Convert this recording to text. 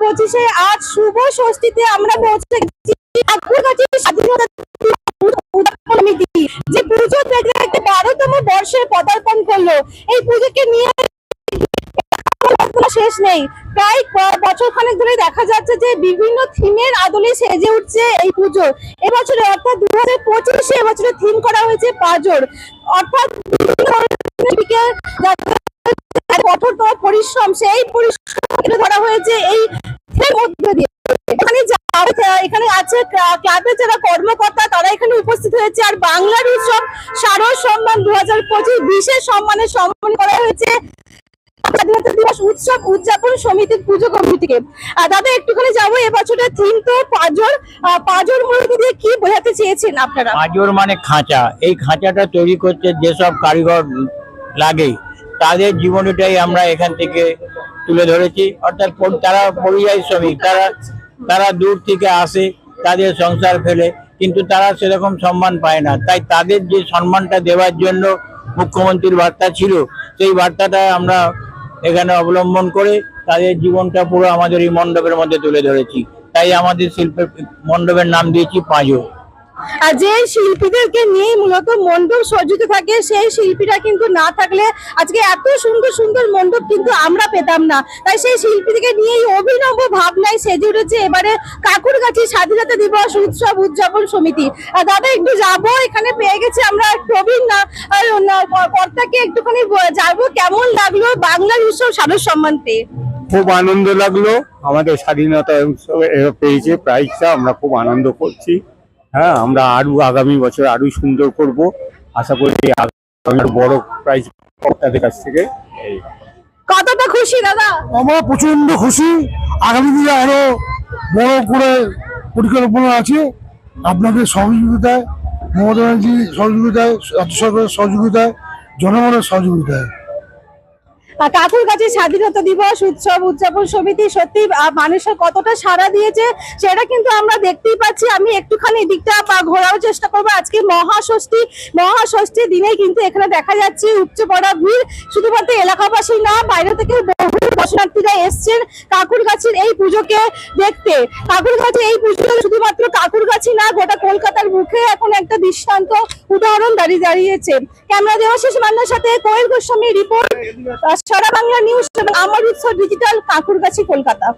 পঁচিশে আজ শুভ ষষ্ঠীতে আমরা পৌঁছে যে পুজো একটা বারোতম বর্ষে পদার্পণ করল। এই পুজোকে নিয়ে শেষ নেই। প্রায় বছর খানেক ধরে দেখা যাচ্ছে যে বিভিন্ন থিমের আদলে সেজে উঠছে এই পুজো। এবছরে অর্থাৎ দু হাজার পঁচিশে এবছরে থিম করা হয়েছে পাজর। অর্থাৎ কঠোরতম পরিশ্রম, সেই পরিশ্রম তুলে ধরা হয়েছে এই মধ্য দিয়ে। এখানে আছে ক্লা- ক্লাবের যারা কর্মকর্তা, তারা এখানে উপস্থিত হয়েছে। আর বাংলার উৎসব শারদ সম্মান দু হাজার পঁচিশ বিশেষ সম্মানে সম্মান করা হয়েছে। দিবস উৎসব উদযাপন সমিতির পুজো দাদা, একটুখানি যাব দিয়ে কি বোঝাতে চেয়েছেন আপনারা? মানে খাঁচা। এই খাঁচাটা তৈরি করতে যেসব কারিগর লাগে তাদের জীবনীটাই আমরা এখান থেকে তুলে ধরেছি। অর্থাৎ তারা পরিযায়ী শ্রমিক, তারা তারা দূর থেকে আসে, তাদের সংসার ফেলে, কিন্তু তারা সেরকম সম্মান পায় না। তাই তাদের যে সম্মানটা দেওয়ার জন্য মুখ্যমন্ত্রীর বার্তা ছিল, সেই বার্তাটা আমরা এখানে অবলম্বন করে তাদের জীবনটা পুরো আমাদের এই মণ্ডপের মধ্যে তুলে ধরেছি। তাই আমাদের শিল্পের মণ্ডপের নাম দিয়েছি পাঁজর আর যে শিল্পীদেরকে নিয়ে মূলত মণ্ডপ সজ্জিত থাকে, সেই শিল্পীরা কিন্তু না থাকলে আজকে এত সুন্দর সুন্দর মণ্ডপ কিন্তু আমরা পেতাম না। তাই সেই শিল্পীদেরকে নিয়েই অভিনব ভাবনায় সেজে উঠেছে এবারে কাকুরগাছি স্বাধীনতা দিবস উৎসব উদযাপন সমিতি। আর দাদা, একটু যাব, এখানে পেয়ে গেছি আমরা প্রবীণ না। কর্তাকে একটুখানি যাব কেমন লাগল বাংলার উৎসব সারস সম্মান পেয়ে। খুব আনন্দ লাগল। আমাদের স্বাধীনতা উৎসবে পেয়েছে, প্রাইজটা আমরা খুব আনন্দ করছি। হ্যাঁ আমরা আরও আগামী বছর আরও সুন্দর করব। আশা করি আরও বড় প্রাইজ কর্তাদের কাছ থেকে কতটা খুশি দাদা? আমরা প্রচণ্ড খুশি। আগামী দিনে আরও বড় করে পরিকল্পনা আছে। আপনাদের সহযোগিতায় মমতা ব্যানার্জির সহযোগিতায় রাজ্য সরকারের সহযোগিতায় জনগণের সহযোগিতায়। কাকুর কাছে স্বাধীনতা দিবস, উৎসব, উদযাপন সমিতি সত্যি মানুষের কতটা সাড়া দিয়েছে, সেটা কিন্তু আমরা দেখতেই পাচ্ছি। আমি একটুখানি দিকটা ঘোরার চেষ্টা করব। আজকে মহাষষ্ঠী মহাষষ্ঠী দিনে কিন্তু এখানে দেখা যাচ্ছে উচ্চ পড়া ভিড়। শুধুমাত্র এলাকাবাসী না, বাইরে থেকে দর্শনার্থীরা এসছেন কাকুর গাছের এই পুজোকে দেখতে। কাকুর গাছে এই পুজো শুধুমাত্র কাকুর গাছি না, গোটা কলকাতার মুখে এখন একটা দৃষ্টান্ত উদাহরণ দাঁড়িয়ে দাঁড়িয়েছে। ক্যামেরা দেওয়াশিস মান্নার সাথে কোয়েল গোস্বামী রিপোর্ট, সারা বাংলা নিউজ এবং আমার উৎসব ডিজিটাল কাকুর গাছি কলকাতা।